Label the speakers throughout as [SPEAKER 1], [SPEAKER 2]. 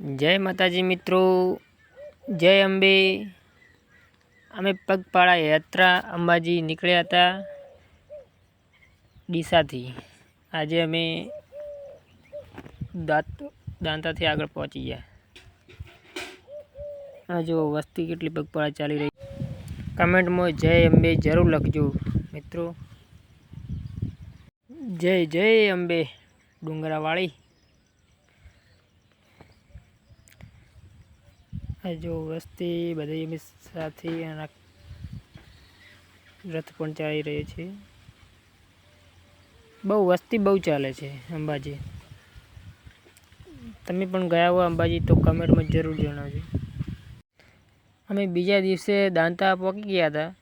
[SPEAKER 1] જય માતાજી મિત્રો, જય અંબે. અમે પગપાળા યાત્રા અંબાજી નીકળ્યા હતા ડીસાથી. આજે અમે દાંત, દાંતાથી આગળ પહોંચી ગયા. આ જો વસ્તી કેટલી પગપાળા ચાલી રહી. કમેન્ટમાં જય અંબે જરૂર લખજો મિત્રો. જય જય અંબે ડુંગરાવાળી. જો વસ્તી બધી એમની સાથે એના રથ પણ ચાલી રહ્યો છે. બહુ વસ્તી બહુ ચાલે છે, અંબાજી. તમે પણ ગયા હો અંબાજી તો કમેન્ટમાં જરૂર જણાવજો. અમે બીજા દિવસે દાંતા પહોંચી ગયા હતા.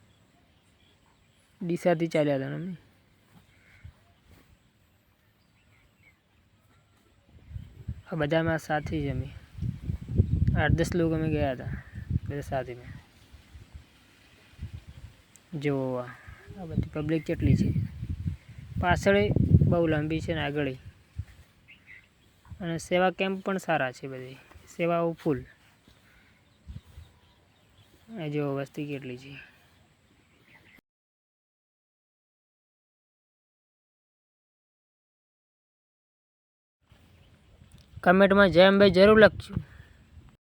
[SPEAKER 1] ડીસાથી ચાલ્યા હતા અમે. બધામાં સાથી જ અમે. આઠ દસ લોકો અમે ગયા હતા બધા સાથે મેં જો આ બધી પબ્લિક કેટલી છે પાછળ બહુ લાંબી છે ને આગળ અને સેવા કેમ્પ પણ સારા છે બધી સેવાઓ ફૂલ જો વસ્તી કેટલી છે કમેન્ટમાં જય અંબે જરૂર લખજો